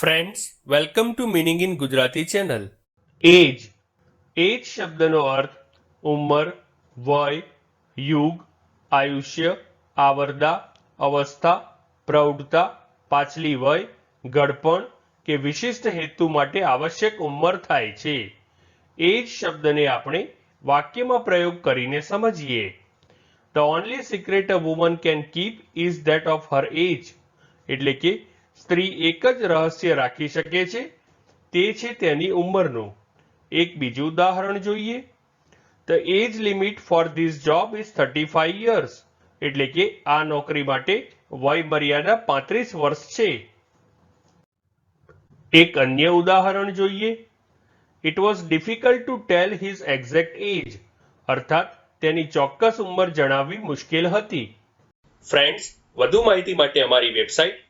Friends welcome to meaning in Gujarati channel age age શબ્દનો અર્થ ઉંમર, વય, યુગ, આયુષ્ય, આવરદા, અવસ્થા, પ્રૌઢતા, પાછલી વય ગળપણ કે વિશિષ્ટ હેતુ માટે આવશ્યક ઉંમર થાય છે. એજ શબ્દને આપણે વાક્યમાં પ્રયોગ કરીને સમજીએ. The only secret a woman can keep is that of her age એટલે કે સ્ત્રી એક જ રહસ્ય રાખી શકે છે? તે છે તેની ઉંમરનું. એક બીજું ઉદાહરણ જોઈએ. The age limit for this job is thirty five years એટલે કે આ નોકરી માટે વય મર્યાદા પાંત્રીસ વર્ષ છે. એક અન્ય ઉદાહરણ જોઈએ. It was difficult to tell his exact age અર્થાત, તેની ચોક્કસ ઉંમર જણાવવી મુશ્કેલ હતી. ફ્રેન્ડ્સ વધુ માહિતી માટે અમારી website